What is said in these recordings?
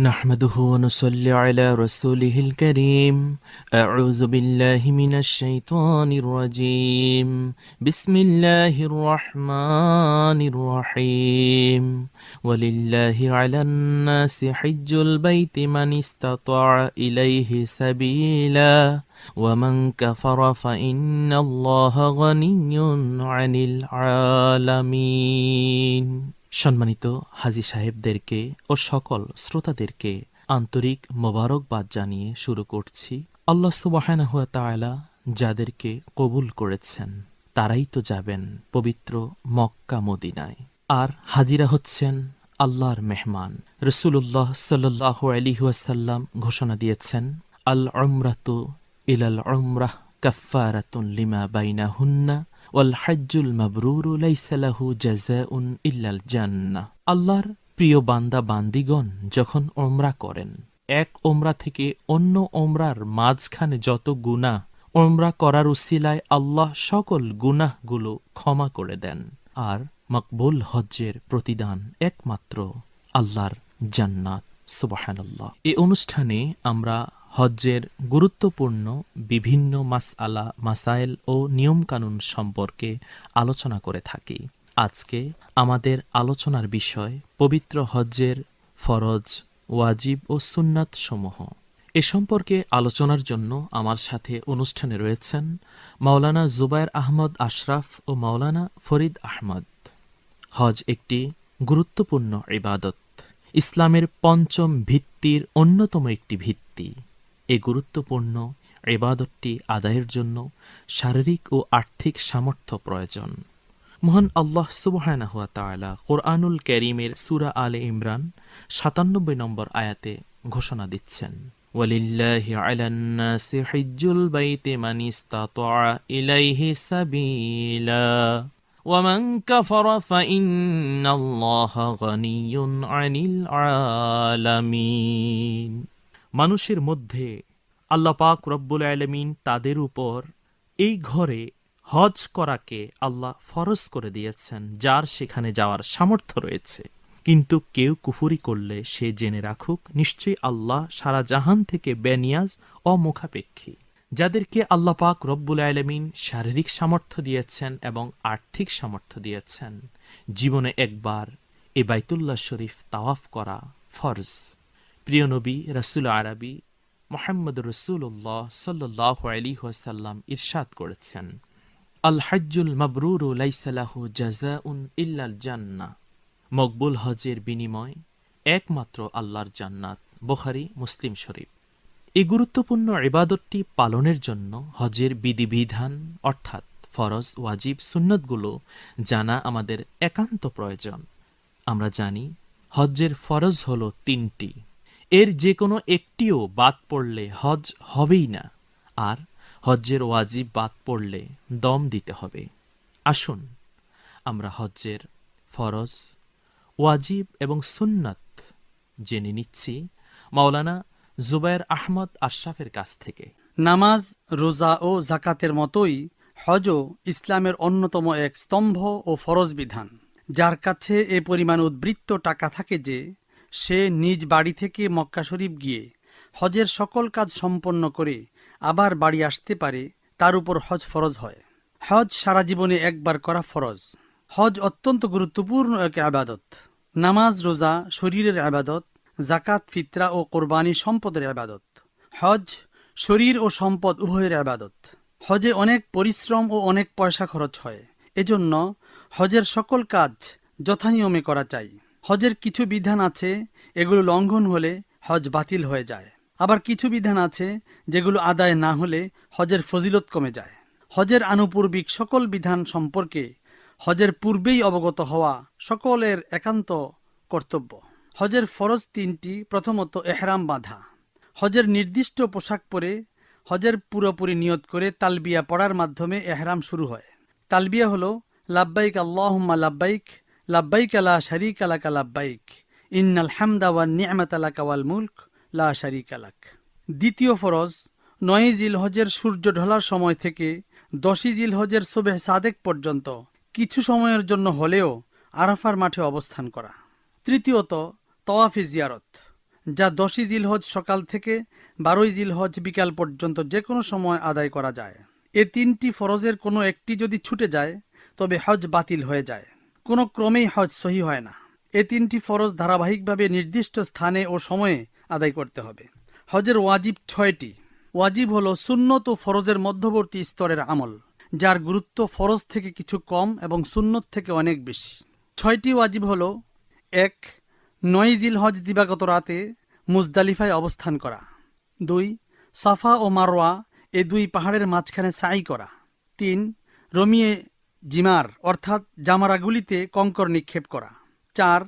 نحمده ونصلي على رسوله الكريم. أعوذ بالله من الشيطان الرجيم. بسم الله الرحمن الرحيم. ولله على الناس حج البيت من استطاع إليه سبيلا. ومن كفر فإن الله غني عن العالمين. সম্মানিত হাজি সাহেবদেরকে ও সকল শ্রোতাদেরকে আন্তরিক মোবারকবাদ জানিয়ে শুরু করছি। আল্লাহ সুবাহানা হুয়া তাআলা যাদেরকে কবুল করেছেন, তারাই তো যাবেন পবিত্র মক্কা মদিনায়। আর হাজিরা হচ্ছেন আল্লাহর মেহমান। রসুল্লাহ সাল্লাহ আলিহাসাল্লাম ঘোষণা দিয়েছেন আল অমরাতু ইলাল অমরাহ কাফারাতুন লিমা বাইনা হুন্না ওয়াল হাজ্জুল মাবরুরু লাইসা লাহু জাযাউন ইল্লাল জান্নাহ আল্লাহর প্রিয় বান্দা বান্দিগণ, যখন ওমরা করেন, এক ওমরা থেকে অন্য ওমরার মাঝখানে যত গুনাহ ওমরা করার উসিলায় আল্লাহ সকল গুনাহগুলো ক্ষমা করে দেন। আর মকবুল হজ্জের প্রতিদান একমাত্র আল্লাহর জান্নাত, সুবহানাল্লাহ। এই অনুষ্ঠানে আমরা হজ্জের গুরুত্বপূর্ণ বিভিন্ন মাসআলা মাসাইল ও নিয়মকানুন সম্পর্কে আলোচনা করে থাকি। আজকে আমাদের আলোচনার বিষয় পবিত্র হজ্জের ফরজ, ওয়াজিব ও সুন্নাত সমূহ। এ সম্পর্কে আলোচনার জন্য আমার সাথে অনুষ্ঠানে রয়েছেন মাওলানা জুবায়ের আহমদ আশরাফ ও মাওলানা ফরিদ আহমদ। হজ একটি গুরুত্বপূর্ণ ইবাদত। ইসলামের পঞ্চম ভিত্তির অন্যতম একটি ভিত্তি। এই গুরুত্বপূর্ণ ইবাদতটি আদায়ের জন্য শারীরিক ও আর্থিক সামর্থ্য প্রয়োজন মহান আল্লাহ সুবহানা হুয়া তাআলা কোরআনুল ক্যারিমের সুরা আলে ইমরান সাতানব্বই নম্বর আয়াতে ঘোষণা দিচ্ছেন ওয়ালিল্লাহি আলান নাসি হিজ্জুল বাইতি মান ইসতাতাআ ইলাইহি সাবিলা ومن كفر فإن الله غني عن العالمين মানুষের মধ্যে আল্লাহ পাক রব্বুল আলমিন তাদের উপর এই ঘরে হজ করাকে আল্লাহ ফরজ করে দিয়েছেন, যার সেখানে যাওয়ার সামর্থ্য রয়েছে। কিন্তু কেউ কুফুরি করলে সে জেনে রাখুক, নিশ্চয়ই আল্লাহ সারা জাহান থেকে বেনিয়াজ অমুখাপেক্ষী যাদেরকে আল্লাহ পাক রব্বুল আলমিন শারীরিক সামর্থ্য দিয়েছেন এবং আর্থিক সামর্থ্য দিয়েছেন। জীবনে একবার এ বাইতুল্লাহ শরীফ তাওয়াফ করা ফরজ। প্রিয় নবী, রাসুল আরবি মোহাম্মদ রসুল্লাহ সাল্লাহ আলী ওয়াসাল্লাম ইরশাদ করেছেন, আল হাজ্জুল মাবরুরু লাইসালাহু জাজাউন ইল্লাল জান্না মকবুল হজের বিনিময় একমাত্র আল্লাহর জান্নাত, বোখারি, মুসলিম শরীফ। এই গুরুত্বপূর্ণ ইবাদতটি পালনের জন্য হজের বিধিবিধান, অর্থাৎ ফরজ, ওয়াজিব, সুন্নতগুলো জানা আমাদের একান্ত প্রয়োজন। আমরা জানি হজ্জের ফরজ হল তিনটি। এর যে কোনো একটিও বাদ পড়লে হজ হবেই না। আর হজ্জের ওয়াজিব বাদ পড়লে দম দিতে হবে। আসুন, আমরা হজ্জের ফরজ, ওয়াজিব এবং সুন্নাত জেনে নিচ্ছি মাওলানা জুবায়ের আহমদ আশরাফের কাছ থেকে। নামাজ, রোজা ও জাকাতের মতোই হজও ইসলামের অন্যতম এক স্তম্ভ ও ফরজ বিধান। যার কাছে এ পরিমাণ উদ্বৃত্ত টাকা থাকে যে সে নিজ বাড়ি থেকে মক্কা শরীফ গিয়ে হজের সকল কাজ সম্পন্ন করে আবার বাড়ি আসতে পারে, তার উপর হজ ফরজ হয়। হজ সারা জীবনে একবার করা ফরজ। হজ অত্যন্ত গুরুত্বপূর্ণ এক আবাদত। নামাজ, রোজা, শরীরের আবাদত জাকাত ফিতরা ও কোরবানি সম্পদের আবাদত। হজ শরীর ও সম্পদ উভয়ের আবাদত। হজে অনেক পরিশ্রম ও অনেক পয়সা খরচ হয়। এজন্য হজের সকল কাজ যথানিয়মে করা চাই। হজের কিছু বিধান আছে, এগুলো লঙ্ঘন হলে হজ বাতিল হয়ে যায়। আবার কিছু বিধান আছে, যেগুলো আদায় না হলে হজের ফজিলত কমে যায়। হজের আনুপূর্বিক সকল বিধান সম্পর্কে হজের পূর্বেই অবগত হওয়া সকলের একান্ত কর্তব্য। হজের ফরজ তিনটি, প্রথমত এহরাম বাঁধা। হজের নির্দিষ্ট পোশাক পরে হজের পুরোপুরি নিয়ত করে তালবিয়া পড়ার মাধ্যমে এহরাম শুরু হয়। তালবিয়া হলো, লাব্বাইক আল্লাহুম্মা লাব্বাইক লাব্বাইক আলা শারিক লাব্বাইক। ইন্নাল হামদা ওয়ান মুলক, লা শারিক আলাক দ্বিতীয় ফরজ, নয় জিল হজের সূর্য ঢলার সময় থেকে দশই জিল হজের সুবেহ সাদেক পর্যন্ত কিছু সময়ের জন্য হলেও আরাফার মাঠে অবস্থান করা। তৃতীয়ত, তওয়াফে জিয়ারত, যা দশই জিলহজ সকাল থেকে বারোই জিলহজ বিকাল পর্যন্ত যে কোনো সময় আদায় করা যায়। এ তিনটি ফরজের কোনো একটি যদি ছুটে যায়, তবে হজ বাতিল হয়ে যায়। কোনো ক্রমেই হজ সহি হয় না। এ তিনটি ফরজ ধারাবাহিকভাবে নির্দিষ্ট স্থানে ও সময়ে আদায় করতে হবে। হজের ওয়াজিব ছয়টি। ওয়াজিব হলো সুন্নত ও ফরজের মধ্যবর্তী স্তরের আমল, যার গুরুত্ব ফরজ থেকে কিছু কম এবং সুন্নত থেকে অনেক বেশি। ছয়টি ওয়াজিব হলো, এক, নয় জিল হজ দিবাগত রাতে মুজদালিফায় অবস্থান করা। দুই, সাফা ও মারোয়া এ দুই পাহাড়ের মাঝখানে সাই করা। তিন, রমিয়ে জিমার, অর্থাৎ জামারাগুলিতে কঙ্কর নিক্ষেপ করা। চার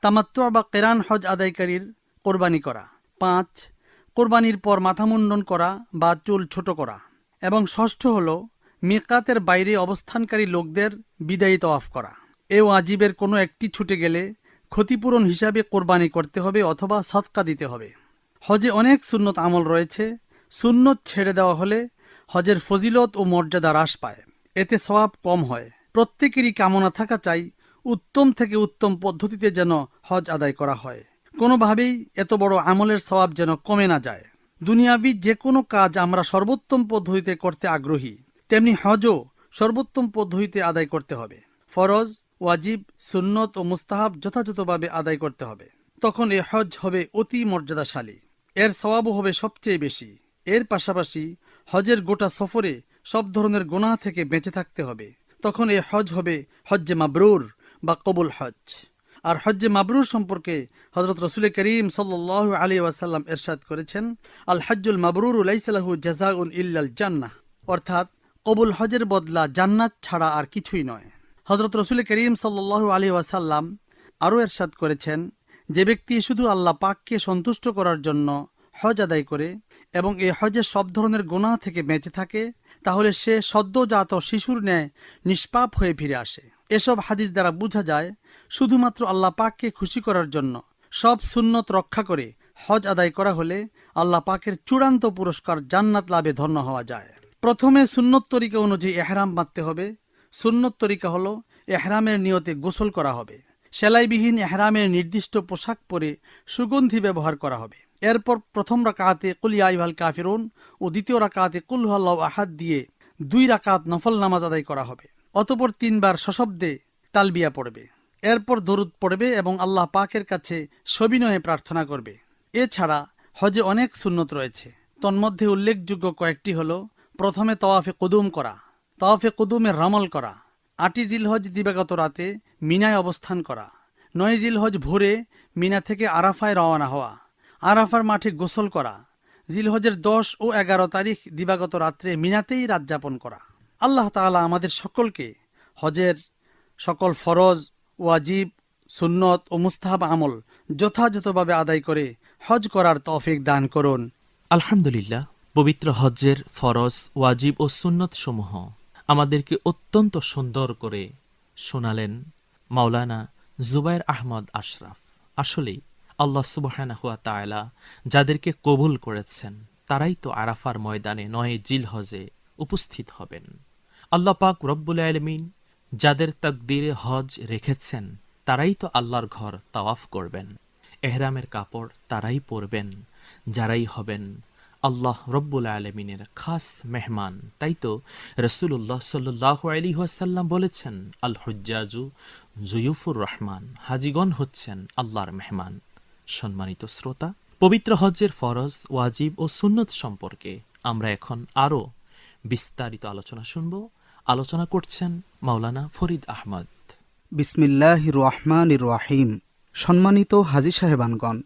তামাত্ম বা কেরান হজ আদায়কারীর কোরবানি করা। পাঁচ, কোরবানির পর মাথা মুন্ডন করা বা চুল ছোট করা। এবং ষষ্ঠ হল, মেকাতের বাইরে অবস্থানকারী লোকদের বিদায়ী তওয়াফ করা। এ ওয়াজিবের কোনো একটি ছুটে গেলে ক্ষতিপূরণ হিসাবে কোরবানি করতে হবে অথবা সৎকা দিতে হবে। হজে অনেক সুন্নত আমল রয়েছে। সুন্নত ছেড়ে দেওয়া হলে হজের ফজিলত ও মর্যাদা হ্রাস পায়। এতে স্বভাব কম হয়। প্রত্যেকেরই কামনা থাকা চাই উত্তম থেকে উত্তম পদ্ধতিতে যেন হজ আদায় করা হয়। কোনোভাবেই এত বড় আমলের স্বভাব যেন কমে না যায়। দুনিয়াবি যে কোনো কাজ আমরা সর্বোত্তম পদ্ধতিতে করতে আগ্রহী, তেমনি হজও সর্বোত্তম পদ্ধতিতে আদায় করতে হবে। ফরজ, ওয়াজিব, সুন্নত ও মুস্তাহাব যথাযথভাবে আদায় করতে হবে। তখন এ হজ হবে অতি মর্যাদাশালী। এর স্বভাবও হবে সবচেয়ে বেশি। এর পাশাপাশি হজের গোটা সফরে সব ধরনের গোনাহ থেকে বেঁচে থাকতে হবে। তখন এ হজ হবে হজ্জে মাবরুর বা কবুল হজ আর হজ্জে মাবরুর সম্পর্কে হজরত রসুল করিম সাল্লাহ আলী ওয়াসাল্লাম এরশাদ করেছেন, আল হজ্জুল মাবরুর উলাইসালাহু জাজাউন ইল্লাল জান্নাহ। অর্থাৎ কবুল হজের বদলা জান্নাত ছাড়া আর কিছুই নয়। হজরত রসুল করিম সাল্লাহ আলী ওয়াসাল্লাম আরও এরশাদ করেছেন, যে ব্যক্তি শুধু আল্লাহ পাককে সন্তুষ্ট করার জন্য হজ আদায় করে এবং এই হজের সব ধরনের গোনা থেকে বেঁচে থাকে তাহলে সে সদ্যজাত শিশুর ন্যায় নিষ্পাপ হয়ে ফিরে আসে। এসব হাদিস দ্বারা বোঝা যায়, শুধুমাত্র আল্লাহ পাককে খুশি করার জন্য। সব সুন্নত রক্ষা করে হজ আদায় করা হলে আল্লাহ পাকের চূড়ান্ত পুরস্কার জান্নাত লাভে ধন্য হওয়া যায়। প্রথমে সুন্নত তরিকা অনুযায়ী এহরাম বাঁধতে হবে। সুন্নত তরিকা হলো এহরামের নিয়তে গোসল করা হবে। সেলাইবিহীন এহরামের নির্দিষ্ট পোশাক পরে সুগন্ধি ব্যবহার করা হবে। এরপর প্রথম রাকাতে কুলিয়া ইভাল কাফিরুন ও দ্বিতীয় রাকাতে কুলহাল্লাহ আহাদ দিয়ে দুই রাকাত নফল নামাজ আদায় করা হবে। অতপর তিনবার সশব্দে তালবিয়া পড়বে। এরপর দরুদ পড়বে এবং আল্লাহ পাকের কাছে সবিনয়ে প্রার্থনা করবে। এছাড়া হজে অনেক সুন্নত রয়েছে। তন্মধ্যে উল্লেখযোগ্য কয়েকটি হল, প্রথমে তওয়াফে কুদুম করা, তওয়াফে কুদুমের রমল করা আটি জিলহজ দিবাগত রাতে মিনায় অবস্থান করা, নয় জিলহজ ভোরে মিনা থেকে আরাফায় রওনা হওয়া আরাফার মাঠে গোসল করা, জিলহজের দশ ও এগারো তারিখ দিবাগত রাত্রে মিনাতেই রাত যাপন করা। আল্লাহ তাআলা আমাদের সকলকে হজের সকল ফরজ, ওয়াজিব, সুন্নত ও মুস্তাহাব আমল যথাযথভাবে আদায় করে হজ করার তৌফিক দান করুন। আলহামদুলিল্লাহ, পবিত্র হজ্জের ফরজ, ওয়াজিব ও সুন্নত সমূহ আমাদেরকে অত্যন্ত সুন্দর করে শোনালেন মাওলানা জুবাইর আহমদ আশরাফ। আসলেই আল্লাহ সুবহানাহু ওয়া তাআলা যাদেরকে কবুল করেছেন, তারাই তো আরাফার ময়দানে নয় জিল হজে উপস্থিত হবেন। আল্লাহ পাক রব্বুল আলমিন যাদের তকদিরে হজ রেখেছেন, তারাই তো আল্লাহর ঘর তাওয়াফ করবেন। এহরামের কাপড় তারাই পরবেন, যারাই হবেন আল্লাহ রব্বুল আলমিনের খাস মেহমান। তাই তো রসুল্লাহ সাল্লাহ আলী ওয়াসাল্লাম বলেছেন আল হজ্জাজু জুয়ুফুর রহমান, হাজিগণ হচ্ছেন আল্লাহর মেহমান। সম্মানিত শ্রোতা, পবিত্র হজ্জের ফরজ, ওয়াজিব ও সুন্নত সম্পর্কে আমরা এখন আরও বিস্তারিত আলোচনা শুনব। আলোচনা করছেন মাওলানা ফরিদ আহমদ। বিসমিল্লাহ রহমান রাহিম। সম্মানিত হাজি সাহেবানগণ,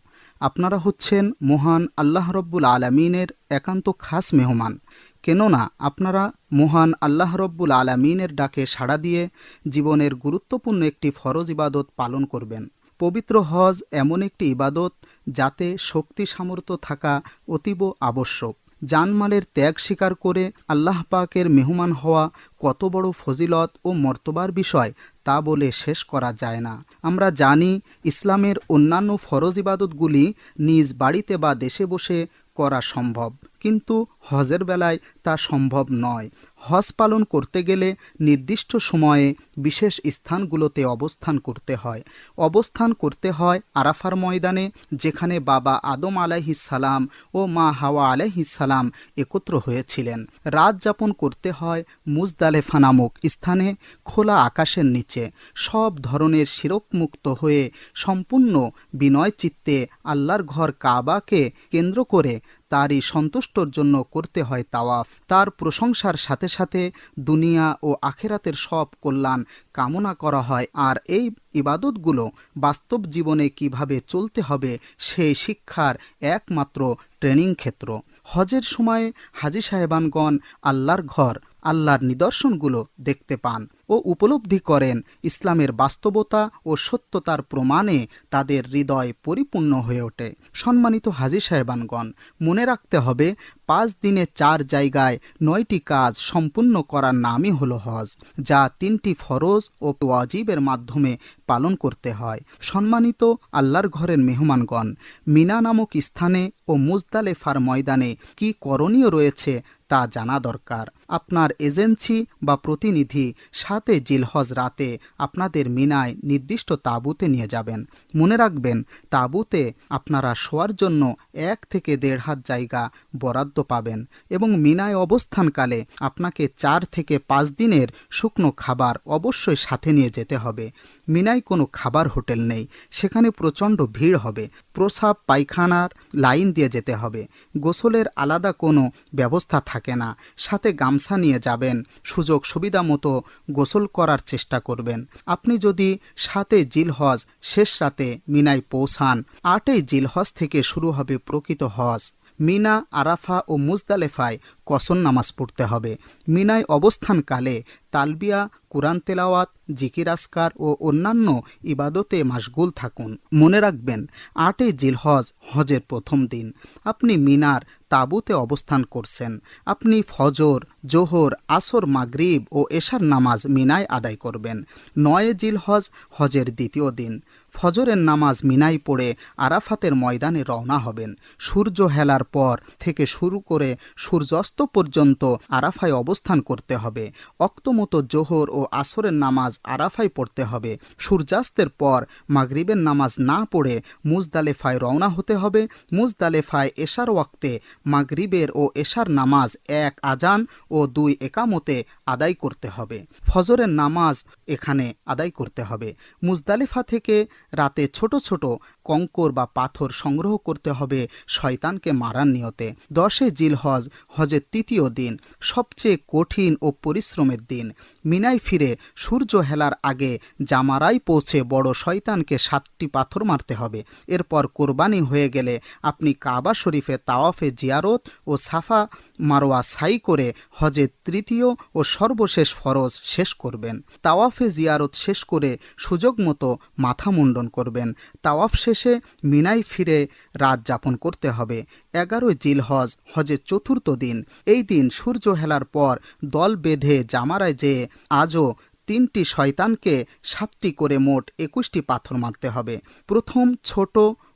আপনারা হচ্ছেন মহান আল্লাহ রব্বুল আলমিনের একান্ত খাস মেহমান। কেননা আপনারা মহান আল্লাহ রব্বুল আলমিনের ডাকে সাড়া দিয়ে জীবনের গুরুত্বপূর্ণ একটি ফরজ ইবাদত পালন করবেন। পবিত্র হজ এমন একটি ইবাদত যাতে শক্তি সামর্থ্য থাকা অতীব আবশ্যক। জানমালের ত্যাগ স্বীকার করে আল্লাহ পাকের মেহমান হওয়া কত বড় ফজিলত ও মর্তবার বিষয় তা বলে শেষ করা যায় না। আমরা জানি ইসলামের অন্যান্য ফরজ ইবাদতগুলি নিজ বাড়িতে বা দেশে বসে করা সম্ভব। কিন্তু হজের বেলায় তা সম্ভব নয়। হজ পালন করতে গেলে নির্দিষ্ট সময়ে বিশেষ স্থানগুলোতে অবস্থান করতে হয়। অবস্থান করতে হয় আরাফার ময়দানে, যেখানে বাবা আদম আলাইহিসালাম ও মা হাওয়া আলাইহিসালাম একত্র হয়েছিলেন। রাত যাপন করতে হয় মুজদালেফা নামক স্থানে, খোলা আকাশের নিচে। সব ধরনের শিরকমুক্ত হয়ে সম্পূর্ণ বিনয় চিত্তে আল্লাহর ঘর কাবাকে কেন্দ্র করে তারই সন্তুষ্টর জন্য করতে হয় তাওয়াফ। তার প্রশংসার সাথে সাথে দুনিয়া ও আখেরাতের সব কল্যাণ কামনা করা হয়। আর এই ইবাদতগুলো বাস্তব জীবনে কীভাবে চলতে হবে সেই শিক্ষার একমাত্র ট্রেনিং ক্ষেত্র। হজের সময়ে হাজি সাহেবানগণ আল্লাহর ঘর আল্লাহর নিদর্শনগুলো দেখতে পান ও উপলব্ধি করেন ইসলামের বাস্তবতা ও সত্যতার প্রমাণে তাদের হৃদয় পরিপূর্ণ হয়ে ওঠে। সম্মানিত হাজি সাহেবানগণ, মনে রাখতে হবে পাঁচ দিনে চার জায়গায় নয়টি কাজ সম্পূর্ণ করার নামই হলো হজ, যা তিনটি ফরজ ও ওয়াজিবের মাধ্যমে পালন করতে হয়। সম্মানিত আল্লাহর ঘরের মেহমানগণ, মিনা নামক স্থানে ও মুজদালেফার ময়দানে কি করণীয় রয়েছে তা জানা দরকার। আপনার এজেন্সি বা প্রতিনিধি সাতে জিলহজ রাতে আপনাদের মিনায় নির্দিষ্ট তাঁবুতে নিয়ে যাবেন। মনে রাখবেন, তাঁবুতে আপনারা শোয়ার জন্য এক থেকে দেড় হাত জায়গা বরাদ্দ পাবেন এবং মিনায় অবস্থানকালে আপনাকে চার থেকে পাঁচ দিনের শুকনো খাবার অবশ্যই সাথে নিয়ে যেতে হবে। মিনায় কোনো খাবার হোটেল নেই, সেখানে প্রচণ্ড ভিড় হবে। প্রসাব, পায়খানার লাইন দিয়ে যেতে হবে। গোসলের আলাদা কোনো ব্যবস্থা থাকে না। সাথে গামছা নিয়ে যাবেন। সুযোগ সুবিধা মতো গোসল করার চেষ্টা করবেন। আপনি যদি সাতে জিলহজ শেষ রাতে মিনায় পৌঁছান, আটই জিলহজ থেকে শুরু হবে প্রকৃত হজ। মিনা, আরাফা ও মুজদালেফায় কসন নামাজ পড়তে হবে। মিনায় অবস্থানকালে তালবিয়া, কুরআন তেলাওয়াত, জিকির আসকার ও অন্যান্য ইবাদতে মাশগুল থাকুন। মনে রাখবেন আটই জিলহজ হজের প্রথম দিন। আপনি মিনার তাঁবুতে অবস্থান করছেন। আপনি ফজর, জোহর, আসর, মাগরিব ও এশার নামাজ মিনায় আদায় করবেন। নয় জিলহজ হজের দ্বিতীয় দিন। ফজরের নামাজ মিনাই পড়ে আরাফাতের ময়দানে রওনা হবেন। সূর্য হেলার পর থেকে শুরু করে সূর্যাস্ত পর্যন্ত আরাফায় অবস্থান করতে হবে। অক্তমতো জোহর ও আসরের নামাজ আরাফায় পড়তে হবে। সূর্যাস্তের পর মাগরিবের নামাজ না পড়ে মুজদালেফায় রওনা হতে হবে। মুজদালেফায় এশার ওয়াক্তে মাগরিবের ও এশার নামাজ এক আজান ও দুই একামতে আদায় করতে হবে। ফজরের নামাজ এখানে আদায় করতে হবে। মুজদালিফা থেকে রাতে ছোট ছোট কঙ্কর বা পাথর সংগ্রহ করতে হবে শয়তানকে মারার নিয়তে। দশে জিল হজ হজের তৃতীয় দিন, সবচেয়ে কঠিন ও পরিশ্রমের দিন। মিনায় ফিরে সূর্য হেলার আগে জামারাই পৌঁছে বড় শয়তানকে সাতটি পাথর মারতে হবে। এরপর কোরবানি হয়ে গেলে আপনি কাবা শরীফে তাওয়াফে জিয়ারত ও সাফা মারোয়া সাই করে হজের তৃতীয় ও সর্বশেষ ফরজ শেষ করবেন। তাওয়াফে জিয়ারত শেষ করে সুযোগ মতো মাথা মুন্ডন করবেন। তাওয়াফ শেষে মিনাই ফিরে রাত যাপন করতে হবে। এগারোই জিল হজ হজের চতুর্থ দিন। এই দিন সূর্য হেলার পর দল বেঁধে জামারায় যেয়ে আজও তিনটি শয়তানকে সাতটি করে মোট একুশটি পাথর মারতে হবে। প্রথম, ছোট,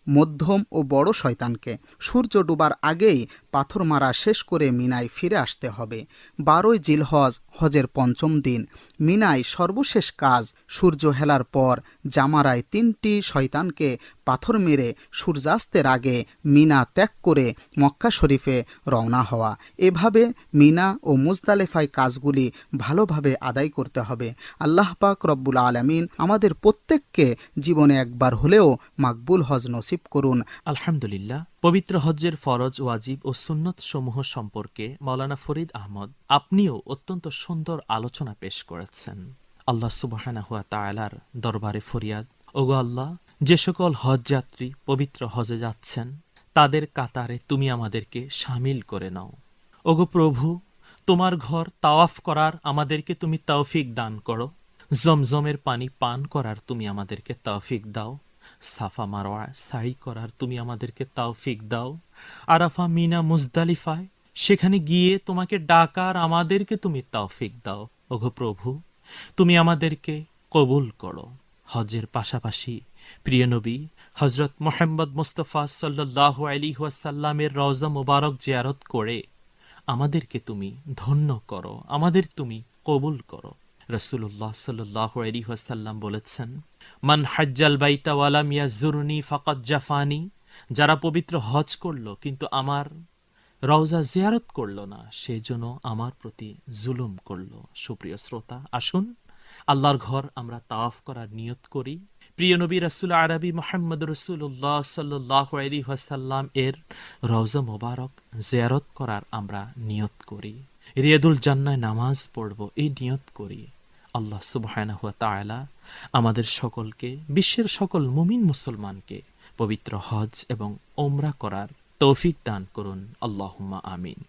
মধ্যম ও বড় শয়তানকে। সূর্য ডুবার আগেই পাথর মারা শেষ করে মিনায় ফিরে আসতে হবে। বারোই জিলহজ, হজের পঞ্চম দিন। মিনায় সর্বশেষ কাজ সূর্য হেলার পর জামারায় তিনটি শয়তানকে পাথর মেরে সূর্যাস্তের আগে মিনা ত্যাগ করে মক্কা শরীফে রওনা হওয়া। এভাবে মিনা ও মুজদালেফায় কাজগুলি ভালোভাবে আদায় করতে হবে। আল্লাহ পাক রব্বুল আলমিন আমাদের প্রত্যেককে জীবনে একবার হলেও মাকবুল হজ নসিব করুন। আলহামদুলিল্লাহ। পবিত্র হজ্জের ফরজ, ওয়াজিব ও সুন্নত সমূহ সম্পর্কে মৌলানা ফরিদ আহমদ আপনিও অত্যন্ত সুন্দর আলোচনা পেশ করেছেন। আল্লাহ সুবাহানা হুয়া তায়ালার দরবারে ফরিয়াদ। ওগো আল্লাহ যে সকল হজ যাত্রী পবিত্র হজে যাচ্ছেন, তাদের কাতারে তুমি আমাদেরকে সামিল করে নাও। ওগো প্রভু, তোমার ঘর তাওয়াফ করার আমাদেরকে তুমি তৌফিক দান করো। জমজমের পানি পান করার তুমি আমাদেরকে তৌফিক দাও। সাফা মারোয়া সাই করার তুমি আমাদেরকে তৌফিক দাও। আরাফা মিনা মুজদালিফায়, সেখানে গিয়ে তোমাকে ডাকার আমাদেরকে তুমি তৌফিক দাও। ওগো প্রভু, তুমি আমাদেরকে কবুল করো। হজের পাশাপাশি, প্রিয় নবী হজরত মোহাম্মদ মুস্তফা সাল্লাহ আলী ওয়াসাল্লামের রওজা মুবারক জিয়ারত করে, আমাদেরকে তুমি ধন্য করো, আমাদের তুমি কবুল করো। রসুল্লাহ সাল্লাহ আলী ওয়াসাল্লাম বলেছেন, মান হাজ্জাল বাইতা ওয়ালাম ইয়াজুরনি ফাকাত জাফানি যারা পবিত্র হজ করল কিন্তু আমার রওজা জিয়ারত করল না সেই জন্য আমার প্রতি জুলুম করল। সুপ্রিয় শ্রোতা, আসুন আল্লাহর ঘর আমরা তাওয়াফ করার নিয়ত করি। প্রিয় নবী রাসুল আরবি মোহাম্মদ রসুল্লাহ সাল্লাহ এর রওজা মোবারক জিয়ারত করার আমরা নিয়ত করি। রিয়াদুল জান্নায় নামাজ পড়ব, এই নিয়ত করি। আল্লাহ তাআলা আমাদের সকলকে, বিশ্বের সকল মুমিন মুসলমানকে পবিত্র হজ এবং ওমরা করার তৌফিক দান করুন। আল্লাহুম্মা আমিন।